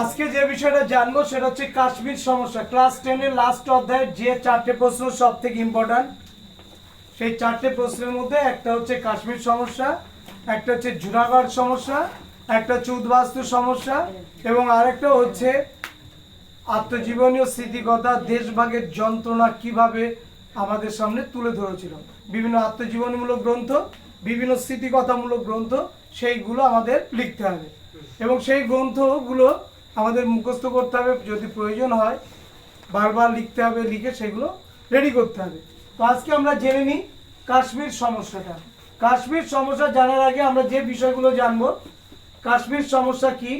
আজকে যে বিষয়টা জানব সেটা হচ্ছে কাশ্মীর সমস্যা। ক্লাস টেনের লাস্ট অধ্যায়ের যে চারটে প্রশ্ন সব থেকে ইম্পর্ট্যান্ট সেই চারটে প্রশ্নের মধ্যে একটা হচ্ছে কাশ্মীর সমস্যা, একটা হচ্ছে জুনাগড় সমস্যা, একটা হচ্ছে উদ্বাস্তু সমস্যা এবং আরেকটা হচ্ছে আত্মজীবনীয় স্মৃতিকথা দেশভাগের যন্ত্রণা কীভাবে আমাদের সামনে তুলে ধরেছিল। বিভিন্ন আত্মজীবনীমূলক গ্রন্থ, বিভিন্ন স্মৃতিকথামূলক গ্রন্থ, সেইগুলো আমাদের লিখতে হবে। এবং সেই গ্রন্থগুলো আমাদের মুখস্থ করতে হবে, যদি প্রয়োজন হয়, বারবার লিখতে হবে, লিখে সেগুলো রেডি করতে হবে। তো আজকে আমরা জেনে নিই কাশ্মীর সমস্যাটা। কাশ্মীর সমস্যা জানার আগে আমরা যে বিষয়গুলো জানব, কাশ্মীর সমস্যা কি?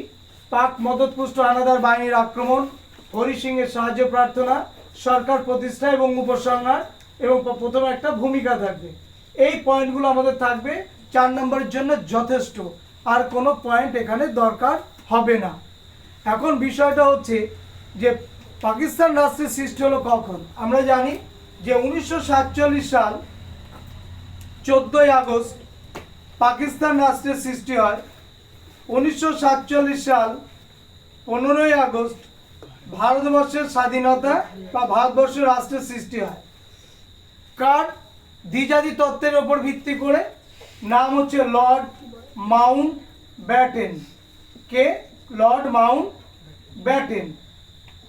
পাক মদতপুষ্ট আনাদার বাহিনীর আক্রমণ, হরি সিংয়ের সাহায্য প্রার্থনা, সরকার প্রতিষ্ঠা এবং উপসংহার, এবং প্রথমে একটা ভূমিকা থাকবে। এই পয়েন্টগুলো আমাদের থাকবে, চার নম্বরের জন্য যথেষ্ট। আর কোনো পয়েন্ট এখানে দরকার হবে না। এখন বিষয়টা হচ্ছে যে পাকিস্তান রাষ্ট্রের সৃষ্টি হলো কখন? আমরা জানি যে উনিশশো সাতচল্লিশ সাল চোদ্দোই আগস্ট পাকিস্তান রাষ্ট্রের সৃষ্টি হয়। উনিশশো সাতচল্লিশ সাল পনেরোই আগস্ট ভারতবর্ষের স্বাধীনতা বা ভারতবর্ষের রাষ্ট্রের সৃষ্টি হয়। কার দ্বিজাতি তত্ত্বের ওপর ভিত্তি করে? নাম হচ্ছে লর্ড মাউন্ট ব্যাটেন। কে? Lord Mountbatten.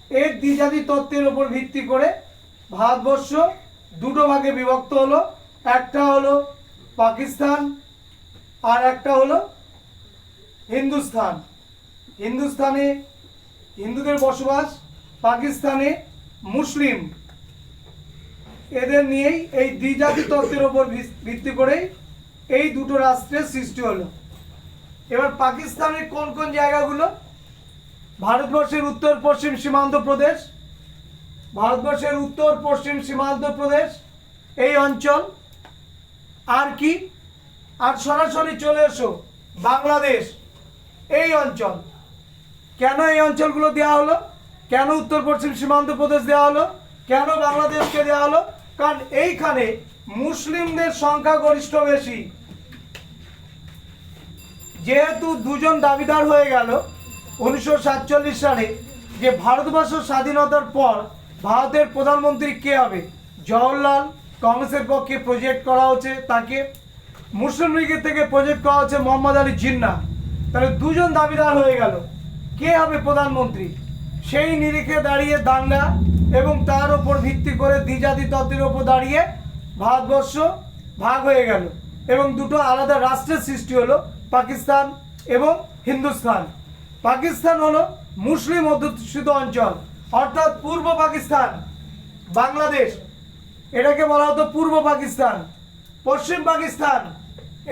এর দ্বিজাতি তত্ত্বের উপর ভিত্তি করে ভারতবর্ষ দুটো ভাগে বিভক্ত হলো। একটা হলো পাকিস্তান আর একটা হলো হিন্দুস্তান হিন্দুস্তানে হিন্দুদের বসবাস, পাকিস্তানে মুসলিম। এদের নিয়েই এই দ্বিজাতি তত্ত্বের ভিস- ভিত্তি করেই এই দুটো রাষ্ট্রের সৃষ্টি হলো। এবার পাকিস্তানের কোন কোন জায়গাগুলো? ভারতবর্ষের উত্তর, পশ্চিম সীমান্ত প্রদেশ। ভারতবর্ষের উত্তর, পশ্চিম সীমান্ত প্রদেশ। এই অঞ্চল। আর কি? আর সরাসরি চলে এসো, বাংলাদেশ। এই অঞ্চল। কেন এই অঞ্চলগুলো দেওয়া হলো? কেন উত্তর, পশ্চিম সীমান্ত প্রদেশ দেওয়া হলো? কেন বাংলাদেশকে দেওয়া হলো? কারণ এইখানে মুসলিমদের সংখ্যা গরিষ্ঠ বেশি। যেহেতু দুজন দাবিদার হয়ে গেল, উনিশশো সাতচল্লিশ সালে যে ভারতবর্ষ স্বাধীনতার পর ভারতের প্রধানমন্ত্রী কে হবে? জওহরলাল কংগ্রেসের পক্ষে প্রজেক্ট করা হচ্ছে তাকে। মুসলিম লীগের থেকে প্রজেক্ট করা হচ্ছে মোহাম্মদ আলী জিন্না। তাহলে দুজন দাবিদার হয়ে গেল। কে হবে প্রধানমন্ত্রী? সেই নিরিখে দাঁড়িয়ে দাঙ্গা এবং তার ওপর ভিত্তি করে দ্বিজাতি তত্ত্বের ওপর দাঁড়িয়ে ভারতবর্ষ ভাগ হয়ে গেল এবং দুটো আলাদা রাষ্ট্রের সৃষ্টি হলো। পাকিস্তান এবং হিন্দুস্তান। পাকিস্তান হলো মুসলিম অধ্যুষিত অঞ্চল, অর্থাৎ পূর্ব পাকিস্তান, বাংলাদেশ। এটাকে বলা হতো পূর্ব পাকিস্তান। পশ্চিম পাকিস্তান,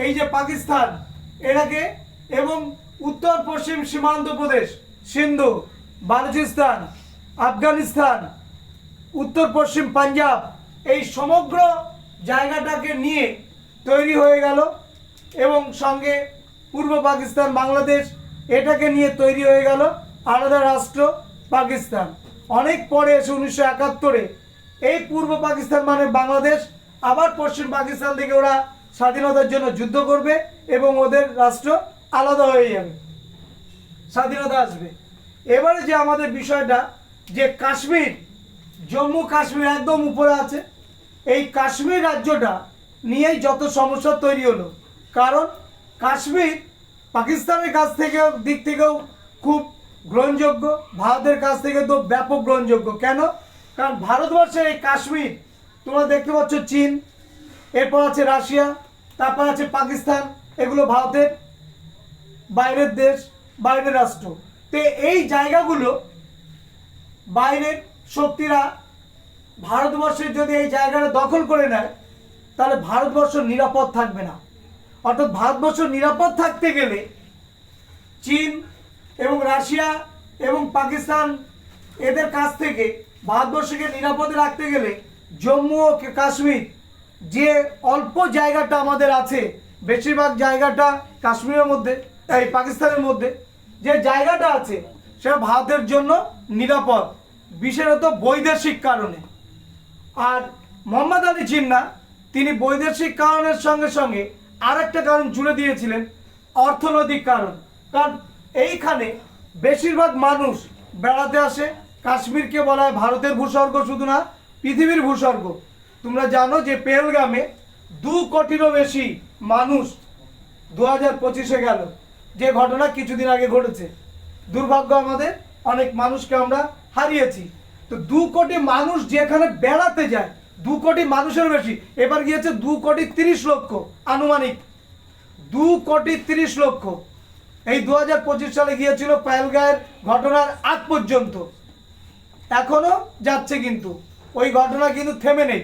এই যে পাকিস্তান, এটাকে এবং উত্তর পশ্চিম সীমান্ত প্রদেশ, সিন্ধু, বালুচিস্তান, আফগানিস্তান, উত্তর পশ্চিম পাঞ্জাব, এই সমগ্র জায়গাটাকে নিয়ে তৈরি হয়ে গেল এবং সঙ্গে পূর্ব পাকিস্তান, বাংলাদেশ, এটাকে নিয়ে তৈরি হয়ে গেল আলাদা রাষ্ট্র, পাকিস্তান। অনেক পরে এসে উনিশশো একাত্তরে এই পূর্ব পাকিস্তান মানে বাংলাদেশ, আবার পশ্চিম পাকিস্তান থেকে ওরা স্বাধীনতার জন্য যুদ্ধ করবে এবং ওদের রাষ্ট্র আলাদা হয়ে যাবে। স্বাধীনতা আসবে। এবারে যে আমাদের বিষয়টা, যে কাশ্মীর, জম্মু কাশ্মীর একদম উপরে আছে। এই কাশ্মীর রাজ্যটা নিয়েই যত সমস্যা তৈরি হলো, কারণ কাশ্মীর পাকিস্তানের কাছ থেকে দিক থেকেও খুব গ্রহণযোগ্য। ভারতের কাছ থেকে তো ব্যাপক গ্রহণযোগ্য। কেন? কারণ ভারতবর্ষের এই কাশ্মীর, তোমরা দেখতে পাচ্ছ চীন, এরপর আছে রাশিয়া, তারপর আছে পাকিস্তান, এগুলো ভারতের বাইরের দেশ, বাইরের রাষ্ট্র। তো এই জায়গাগুলো বাইরের শক্তিরা ভারতবর্ষের যদি এই জায়গাটা দখল করে নেয়, তাহলে ভারতবর্ষ নিরাপদ থাকবে না। অর্থাৎ ভারতবর্ষ নিরাপদ থাকতে গেলে চীন এবং রাশিয়া এবং পাকিস্তান এদের কাছ থেকে ভারতবর্ষকে নিরাপদে রাখতে গেলে জম্মু ও কাশ্মীর যে অল্প জায়গাটা আমাদের আছে, বেশিরভাগ জায়গাটা কাশ্মীরের মধ্যে, এই পাকিস্তানের মধ্যে, যে জায়গাটা আছে সেটা ভারতের জন্য নিরাপদ, বিশেষত বৈদেশিক কারণে। আর মোহাম্মদ আলী জিন্না, তিনি বৈদেশিক কারণের সঙ্গে সঙ্গে আরেকটা কারণ জুড়ে দিয়েছিলেন, অর্থনৈতিক কারণ। কারণ এইখানে বেশিরভাগ মানুষ বেড়াতে আসে, কাশ্মীরকে বলা হয় ভারতের ভূস্বর্গ শুধু না, পৃথিবীর ভূস্বর্গ। তোমরা জানো যে পেলগামে দু কোটিরও বেশি মানুষ দু হাজার পঁচিশে গেল। যে ঘটনা কিছুদিন আগে ঘটেছে। দুর্ভাগ্য আমাদের, অনেক মানুষকে আমরা হারিয়েছি। তো দু কোটি মানুষ যেখানে বেড়াতে যায় দু কোটি মানুষের বেশি। এবার গিয়েছে দু কোটি তিরিশ লক্ষ, আনুমানিক। দু কোটি তিরিশ লক্ষ। এই দু হাজার পঁচিশ সালে গিয়েছিল পায়েলগাঁয়ের ঘটনার আগ পর্যন্ত। এখনও যাচ্ছে কিন্তু। ওই ঘটনা কিন্তু থেমে নেই।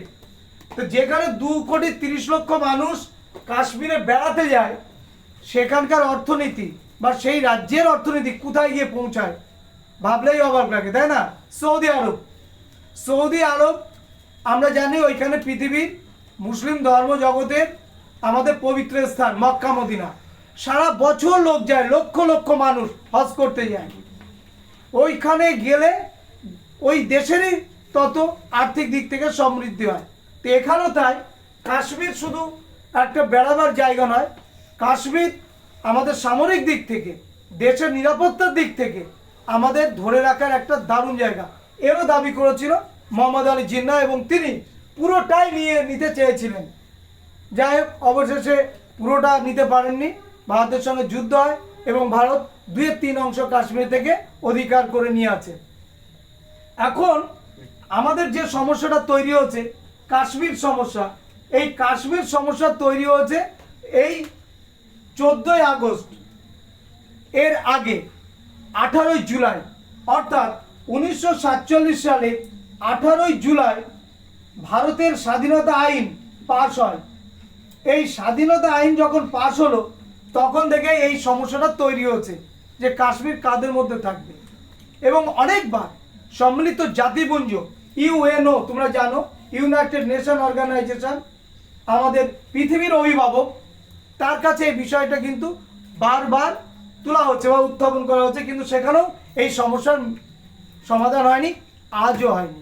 তো যেখানে দু কোটি তিরিশ লক্ষ মানুষ কাশ্মীরে বেড়াতে যায়, সেখানকার অর্থনীতি বা সেই রাজ্যের অর্থনীতি কোথায় গিয়ে পৌঁছায়? ভাবলেই অবাক লাগে, তাই না? সৌদি আরব। সৌদি আরব আমরা জানি ওইখানে পৃথিবীর মুসলিম ধর্ম জগতের আমাদের পবিত্র স্থান, মক্কা, মদিনা। সারা বছর লোক যায়, লক্ষ লক্ষ মানুষ হজ করতে যায়। ওইখানে গেলে ওই দেশেরই তত আর্থিক দিক থেকে সমৃদ্ধি হয়। তো এখানেও তাই, কাশ্মীর শুধু একটা বেড়াবার জায়গা নয়, কাশ্মীর আমাদের সামরিক দিক থেকে, দেশের নিরাপত্তার দিক থেকে আমাদের ধরে রাখার একটা দারুণ জায়গা। এরও দাবি করেছিল মোহাম্মদ আলী জিন্না এবং তিনি পুরোটাই নিয়ে নিতে চেয়েছিলেন। যাই হোক, অবশেষে পুরোটা নিতে পারেননি। ভারতের সঙ্গে যুদ্ধ হয় এবং ভারত দুয়ের তিন অংশ কাশ্মীর থেকে অধিকার করে নিয়ে আছে। এখন আমাদের যে সমস্যাটা তৈরি হয়েছে, কাশ্মীর সমস্যা, এই কাশ্মীর সমস্যা তৈরি হয়েছে এই চোদ্দোই আগস্ট। এর আগে আঠারোই জুলাই, অর্থাৎ উনিশশো সাতচল্লিশ সালে আঠারোই জুলাই ভারতের স্বাধীনতা আইন পাশ হয়। এই স্বাধীনতা আইন যখন পাশ হলো, তখন থেকে এই সমস্যাটা তৈরি হচ্ছে যে কাশ্মীর কাদের মধ্যে থাকবে। এবং অনেকবার সম্মিলিত জাতিপুঞ্জ ইউএনও, তোমরা জানো, ইউনাইটেড নেশন অর্গানাইজেশন, আমাদের পৃথিবীর অভিভাবক, তার কাছে এই বিষয়টা কিন্তু বারবার তোলা হচ্ছে বা উত্থাপন করা হচ্ছে, কিন্তু সেখানেও এই সমস্যার সমাধান হয়নি, আজও হয়নি।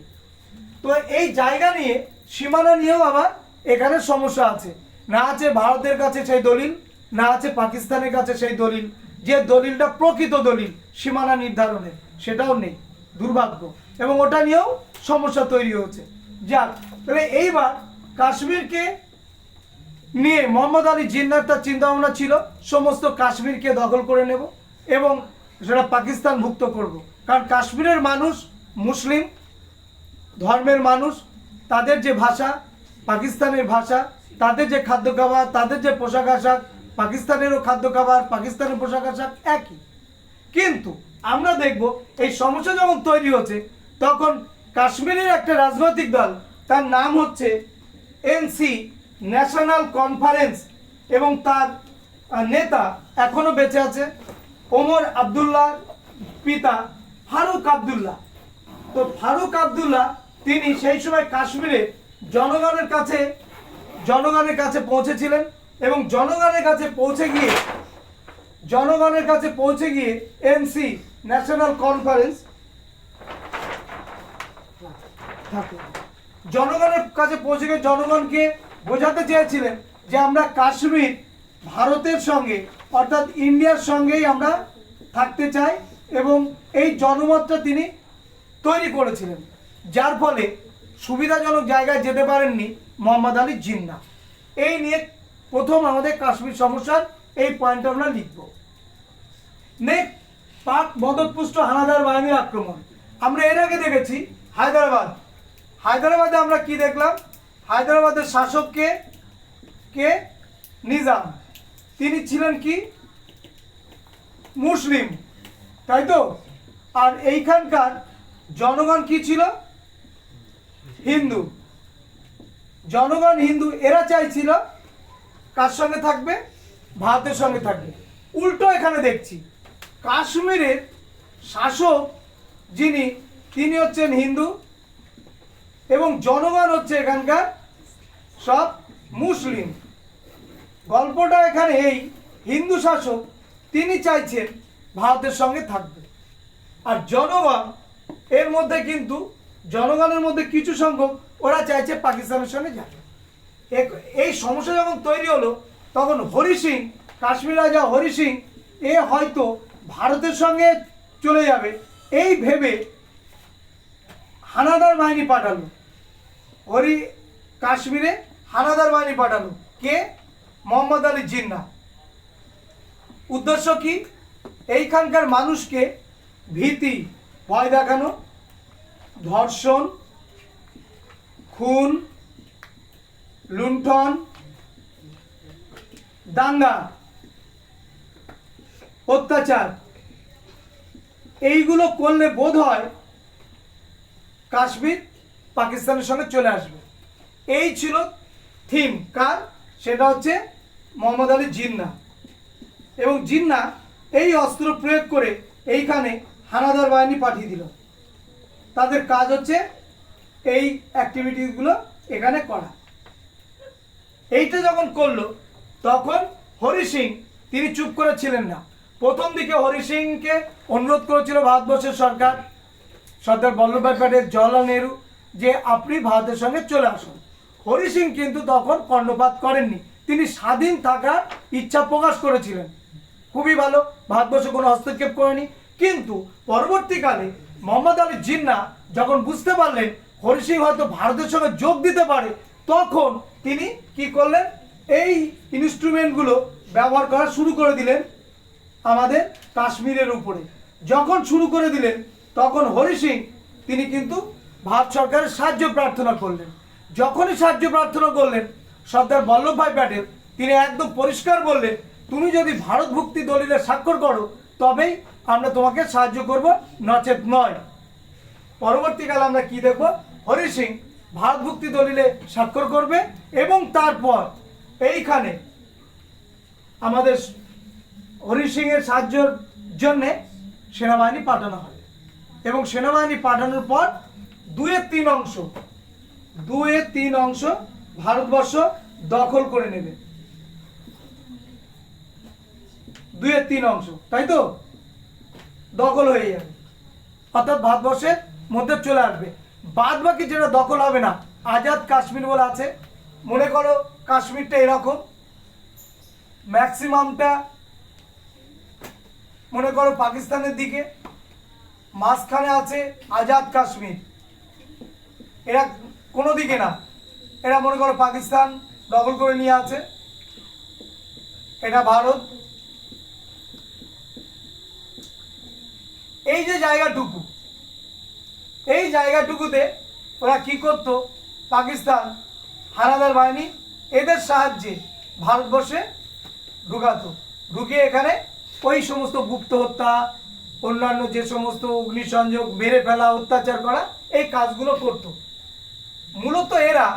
তো এই জায়গা নিয়ে সীমানা নিয়েও আবার এখানে সমস্যা আছে। না আছে ভারতের কাছে সেই দলিল, না আছে পাকিস্তানের কাছে সেই দলিল। যে দলিলটা প্রকৃত দলিল, সীমানা নির্ধারণের, সেটাও নেই, দুর্ভাগ্য। এবং ওটা নিয়েও সমস্যা তৈরি হচ্ছে যাক, তাহলে এইবার কাশ্মীরকে নিয়ে মোহাম্মদ আলী জিন্নার তার চিন্তাভাবনা ছিল, সমস্ত কাশ্মীরকে দখল করে নেব এবং সেটা পাকিস্তান ভুক্ত করব। কারণ কাশ্মীরের মানুষ মুসলিম ধর্মের মানুষ, তাদের যে ভাষা, পাকিস্তানের ভাষা, তাদের যে খাদ্য খাবার, তাদের যে পোশাক আশাক, পাকিস্তানেরও খাদ্য খাবার, পাকিস্তানের পোশাক আশাক একই। কিন্তু আমরা দেখব, এই সমস্যা যখন তৈরি হচ্ছে, তখন কাশ্মীরের একটা রাজনৈতিক দল, তার নাম হচ্ছে এনসি ন্যাশনাল কনফারেন্স এবং তার নেতা এখনও বেঁচে আছে, ওমর আবদুল্লাহ পিতা ফারুক আবদুল্লাহ। তো ফারুক আবদুল্লাহ তিনি সেই সময় কাশ্মীরে জনগণের কাছে জনগণের কাছে পৌঁছেছিলেন এবং জনগণের কাছে পৌঁছে গিয়ে, জনগণের কাছে পৌঁছে গিয়ে এনসি ন্যাশনাল কনফারেন্স জনগণের কাছে পৌঁছে গিয়ে জনগণকে বোঝাতে চেয়েছিলেন যে আমরা কাশ্মীর ভারতের সঙ্গে, অর্থাৎ ইন্ডিয়ার সঙ্গেই আমরা থাকতে চাই এবং এই জনমতটা তিনি তৈরি করেছিলেন। যার ফলে সুবিধাজনক জায়গায় যেতে পারেননি মোহাম্মদ আলী জিন্না। এই নিয়ে প্রথম আমাদের কাশ্মীর সমস্যার এই পয়েন্টটা আমরা লিখব। নেক্সট পাক মদতপুষ্ট হানাদার বাহিনীর আক্রমণ। আমরা এর আগে দেখেছি হায়দ্রাবাদ। হায়দ্রাবাদে আমরা কি দেখলাম? হায়দ্রাবাদের শাসককে কে? নিজাম। তিনি ছিলেন কি? মুসলিম। তাই তো? আর এইখানকার জনগণ কি ছিল? হিন্দু। জনগণ হিন্দু, এরা চাইছিল কার সঙ্গে থাকবে? ভারতের সঙ্গে থাকবে। উল্টো এখানে দেখছি, কাশ্মীরের শাসক যিনি, তিনি হচ্ছেন হিন্দু এবং জনগণ হচ্ছে এখানকার সব মুসলিম। গল্পটা এখানে এই, হিন্দু শাসক, তিনি চাইছেন ভারতের সঙ্গে থাকবে। আর জনগণ এর মধ্যে কিন্তু জনগণের মধ্যে কিছু সংখ্যক ওরা চাইছে পাকিস্তানের সঙ্গে যাবে। এই সমস্যা যখন তৈরি হলো, তখন হরি সিং, কাশ্মীর রাজা হরি সিং, এ হয়তো ভারতের সঙ্গে চলে যাবে। এই ভেবে হানাদার বাহিনী পাঠালো। হরি কাশ্মীরে হানাদার বাহিনী পাঠালো। কে? মোহাম্মদ আলী জিন্না। উদ্দেশ্য কি? এইখানকার মানুষকে ভীতি, ভয় দেখানো ধর্ষণ, খুন, লুণ্ঠন, দাঙ্গা, অত্যাচার। এইগুলো করলে বোধ হয় কাশ্মীর পাকিস্তানের সঙ্গে চলে আসবে। এই ছিল থিম কার? সেটা হচ্ছে মোহাম্মদ আলী জিন্না। এবং জিন্না এই অস্ত্র প্রয়োগ করে এইখানে হানাদার বাহিনী পাঠিয়ে দিল। তাদের কাজ হচ্ছে এই অ্যাক্টিভিটিসগুলো এখানে করা। এইটা যখন করল, তখন হরি সিং, তিনি চুপ করে ছিলেন না। প্রথম দিকে হরি সিংকে অনুরোধ করেছিল ভারতবর্ষের সরকার, সর্দার বল্লভভাই প্যাটেল, জওয়াহরলাল নেহরু, যে আপনি ভারতের সঙ্গে চলে আসুন। হরি সিং কিন্তু তখন কর্ণপাত করেননি। তিনি স্বাধীন থাকার ইচ্ছা প্রকাশ করেছিলেন। খুবই ভালো, ভারতবর্ষ কোনো হস্তক্ষেপ করেনি। কিন্তু পরবর্তীকালে মোহাম্মদ আলী জিন্না যখন বুঝতে পারলেন হরি সিং হয়তো ভারতের সঙ্গে যোগ দিতে পারে, তখন তিনি কি করলেন? এই ইনস্ট্রুমেন্টগুলো ব্যবহার করা শুরু করে দিলেন আমাদের কাশ্মীরের উপরে। যখন শুরু করে দিলেন, তখন হরি সিং তিনি কিন্তু ভারত সরকারের সাহায্য প্রার্থনা করলেন। যখনই সাহায্য প্রার্থনা করলেন, সর্দার বল্লভভাই প্যাটেল, তিনি একদম পরিষ্কার বললেন, তুমি যদি ভারত ভুক্তি দলিলে স্বাক্ষর করো তবেই আমরা তোমাকে সাহায্য করব নচেত নয় পরবর্তীকালে আমরা কি দেখব? হরি সিং ভারত ভুক্তি দলিলে স্বাক্ষর করবে এবং তারপর এইখানে আমাদের হরি সিং এর সাহায্যের জন্য সেনাবাহিনী পাঠানো হবে এবং সেনাবাহিনী পাঠানোর পর দুয়ের তিন অংশ, দুয়ের তিন অংশ ভারতবর্ষ দখল করে নেবে। দুয়ের তিন অংশ, তাই তো? দখল হয়ে যাবে। অর্থাৎ ভারতবর্ষের মধ্যে চলে আসবে। বাদ বাকি যেটা দখল হবে না, আজাদ কাশ্মীর বলে আছে। মনে করো কাশ্মীরটা এরকম। ম্যাক্সিমামটা মনে করো পাকিস্তানের দিকে। মাঝখানে আছে আজাদ কাশ্মীর। এরা কোনো দিকে না। এরা মনে করো পাকিস্তান দখল করে নিয়ে আছে। এটা ভারত। এই যে জায়গাটুকু, এই জায়গাটুকুতে ওরা কি করতো? পাকিস্তান, হানাদার বাহিনী এদের সাহায্যে ভারতবর্ষে ঢুকাতো। ঢুকিয়ে এখানে ওই সমস্ত গুপ্ত হত্যা, অন্যান্য যে সমস্ত অগ্নিসংযোগ, মেরে ফেলা, অত্যাচার করা, এই কাজগুলো করতো। মূলত এরা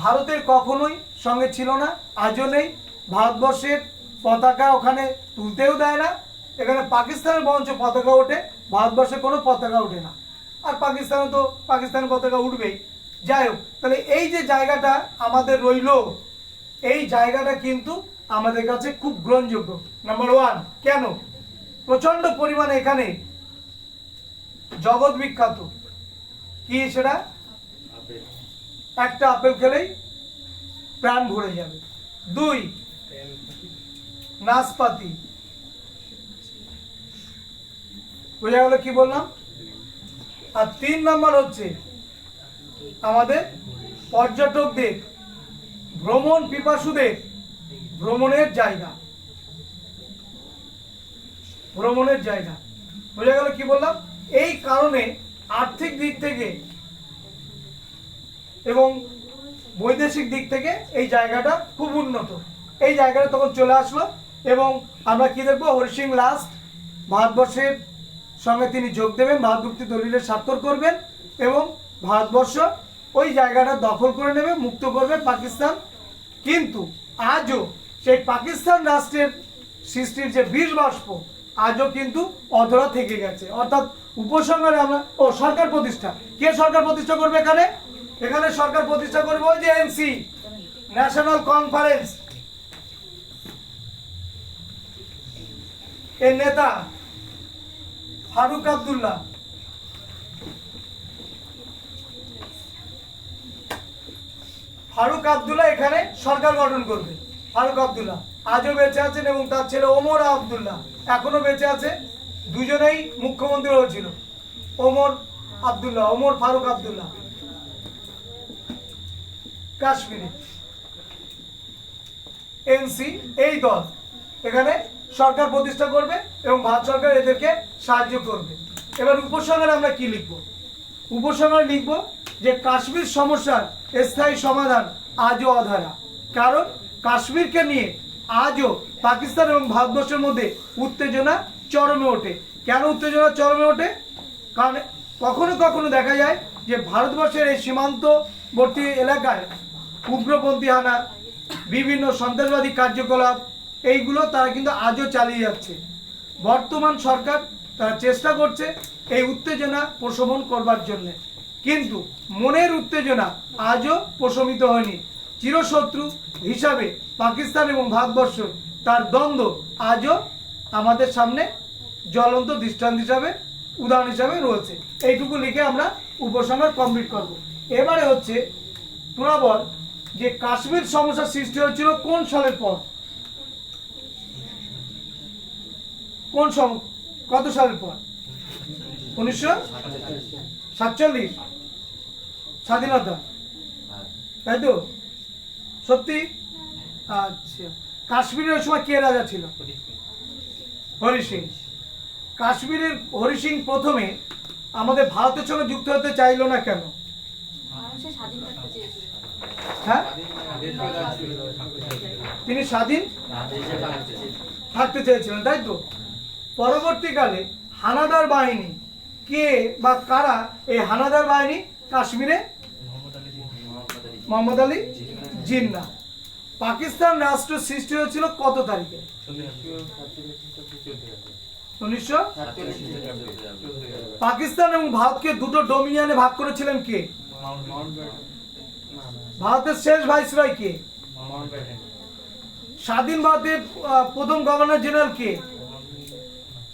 ভারতের কখনোই সঙ্গে ছিল না, আজও নেই। ভারতবর্ষের পতাকা ওখানে তুলতেও দেয় না এখানে পাকিস্তানের বরঞ্চ পতাকা ওঠে, ভারতবর্ষে কোনো পতাকা ওঠে না। আর পাকিস্তানে তো পাকিস্তানের পতাকা উঠবেই। যাই হোক, তাহলে এই যে জায়গাটা আমাদের রইল, এই জায়গাটা কিন্তু আমাদের কাছে খুব গ্রহণযোগ্য। নাম্বার ওয়ান কেন? প্রচণ্ড পরিমাণে এখানে জগৎ বিখ্যাত। কি সেটা? একটা আপেল খেলেই প্রাণ ভরে যাবে। দুই, নাশপাতি। বোঝা গেল কি বললাম? আর তিন নাম্বার হচ্ছে আমাদের পর্যটকদের, ভ্রমণ পিপাসুদের ভ্রমণের জায়গা। ভ্রমণের জায়গা। বোঝা গেল কি বললাম? এই কারণে আর্থিক দিক থেকে এবং বৈদেশিক দিক থেকে এই জায়গাটা খুব উন্নত। এই জায়গাটা তখন চলে আসলো এবং আমরা কি দেখব? হরি সিং লাস্ট ভারতবর্ষের সঙ্গে তিনি যোগ দেবেন, ভারত মুক্তি দলিলের স্বাক্ষর করবেন এবং ভারতবর্ষ ওই জায়গাটা দখল করে নেবে, মুক্ত করবে পাকিস্তান। কিন্তু আজও সেই পাকিস্তান রাষ্ট্রের সৃষ্টির যে বীজ বাষ্প, আজও কিন্তু অধরা থেকে গেছে। অর্থাৎ উপসংহারে আমরা, ও সরকার প্রতিষ্ঠা। কে সরকার প্রতিষ্ঠা করবে এখানে? এখানে সরকার প্রতিষ্ঠা করবে ওই যে এনসি ন্যাশনাল কনফারেন্স এর নেতা ফারুক আবদুল্লাহ। ফারুক আবদুল্লাহ এখানে সরকার গঠন করবে। ফারুক আবদুল্লাহ। আজও বেঁচে আছেন এবং তার ছেলে ওমর আব্দুল্লাহ। এখনও বেঁচে আছে। দুজনেই মুখ্যমন্ত্রী হয়েছিল। ওমর আব্দুল্লাহ, ওমর ফারুক আব্দুল্লাহ। কাশ্মীরে। এনসি, এই দল। এখানে সরকার প্রতিষ্ঠা করবে এবং ভারত সরকার এদেরকে সাহায্য করবে। এবার উপসংহারে আমরা কি লিখব? উপসংহারে লিখব যে কাশ্মীর সমস্যার স্থায়ী সমাধান আজও অধারা। কারণ কাশ্মীরকে নিয়ে আজও পাকিস্তান এবং ভারতবর্ষের মধ্যে উত্তেজনা চরমে ওঠে। কেন উত্তেজনা চরমে ওঠে? কারণ কখনো কখনো দেখা যায় যে ভারতবর্ষের এই সীমান্তবর্তী এলাকায় উগ্রপন্থী হানা বিভিন্ন সন্ত্রাসবাদী কার্যকলাপ এইগুলো তারা কিন্তু আজও চালিয়ে যাচ্ছে। বর্তমান সরকার তারা চেষ্টা করছে এই উত্তেজনা প্রশমন করবার জন্য। কিন্তু মনের উত্তেজনা আজও প্রশমিত হয়নি। চিরশত্রু হিসাবে পাকিস্তান এবং ভারতবর্ষ তার দ্বন্দ্ব আজও আমাদের সামনে জ্বলন্ত দৃষ্টান্ত হিসাবে, উদাহরণ হিসাবে রয়েছে। এইটুকু লিখে আমরা উপসংহার কমপ্লিট করব। এবারে হচ্ছে তোরা বল যে কাশ্মীর সমস্যা সৃষ্টি হয়েছিল কোন সালের পর? কোন সম, কত সালের পর? উনিশশো সাতচল্লিশ। স্বাধীনতা। তাই তো? সত্যি? আচ্ছা। কাশ্মীরের ওই সময় কে রাজা ছিল? হরি সিং কাশ্মীরের হরি সিং প্রথমে আমাদের ভারতের সঙ্গে যুক্ত হতে চাইলো না কেন? হ্যাঁ? তিনি স্বাধীন থাকতে চেয়েছিলেন, তাই তো? পরবর্তীকালে হানাদার বাহিনী কে বা কারা এই হানাদার বাহিনী কাশ্মীরে? মোহাম্মদ আলী জিন্না। পাকিস্তান রাষ্ট্র সৃষ্টি হয়েছিল কত তারিখে? উনিশশো পাকিস্তান এবং ভারতকে দুটো ডোমিনিয়নে ভাগ করেছিলেন কে? ভারতের শেষ ভাইস ভাইসরয় কে? স্বাধীন ভারতের প্রথম গভর্নর জেনারেল কে গভর্নর শুধু গভর্নর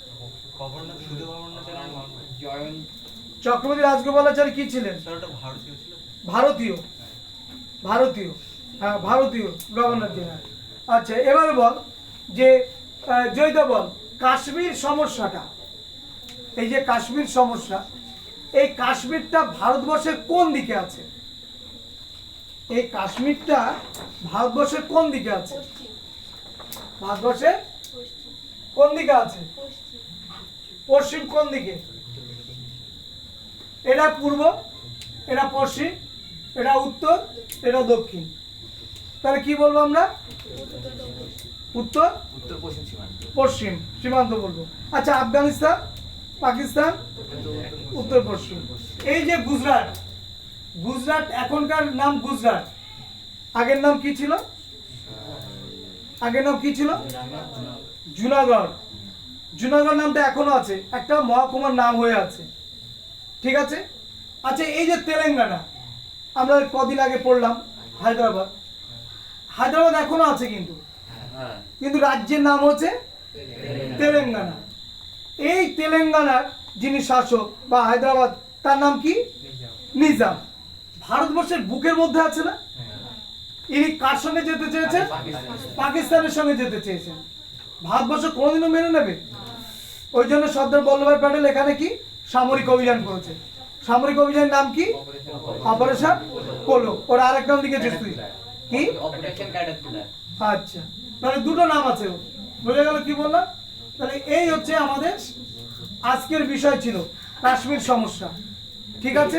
জেনারেল জয়ন্ত চক্রবর্তী রাজগোপালাচারী কি ছিলেন? ভারতীয় ভারতীয়। ভারতীয়। হ্যাঁ ভারতীয় গভর্নর জেনারেল। আচ্ছা এবারে বল যে জয়িতা বল কাশ্মীর সমস্যাটা। এই যে কাশ্মীর সমস্যা এই কাশ্মীরটা ভারতবর্ষের কোন দিকে আছে? এই কাশ্মীরটা ভারতবর্ষের কোন দিকে আছে? ভারতবর্ষের কোন দিকে আছে? পশ্চিম কোন দিকে? এটা পূর্ব এটা পশ্চিম এটা উত্তর এটা দক্ষিণ। তাহলে কি বলব আমরা? উত্তর? উত্তর পশ্চিম সীমান্ত। পশ্চিম সীমান্ত বলব। আচ্ছা আফগানিস্তান পাকিস্তান উত্তর পশ্চিম। এই যে গুজরাট গুজরাট এখনকার নাম গুজরাট। আগের নাম কি ছিল? আগের নাম কি ছিল? জুনাগড়। জুনাগড় নামটা এখনও আছে একটা মহকুমার নাম হয়ে আছে। ঠিক আছে? আচ্ছা এই যে তেলেঙ্গানা আমরা কদিন আগে পড়লাম হায়দ্রাবাদ। হায়দ্রাবাদ এখনও আছে কিন্তু। হ্যাঁ। কিন্তু রাজ্যের নাম হচ্ছে তেলেঙ্গানা। এই তেলেঙ্গানার যিনি শাসক বা হায়দ্রাবাদ তার নাম কি? নিজাম। ভারতবর্ষের বুকের মধ্যে আছে না? ইনি কার সঙ্গে যেতে চেয়েছেন? পাকিস্তানের সঙ্গে যেতে চেয়েছেন। ভারতবর্ষ কোনোদিনও মেনে নেবে? ওই জন্য সর্দার বল্লভভাই প্যাটেল এখানে কি? সামরিক অভিযান করেছে। সামরিক অভিযানের নাম কি? অপারেশন পোলো ওর আরেক নাম লিখেছিস তুই। কি? আচ্ছা। তাহলে দুটো নাম আছে বোঝা গেল কি বললাম? তাহলে এই হচ্ছে আমাদের আজকের বিষয় ছিল কাশ্মীর সমস্যা। ঠিক আছে?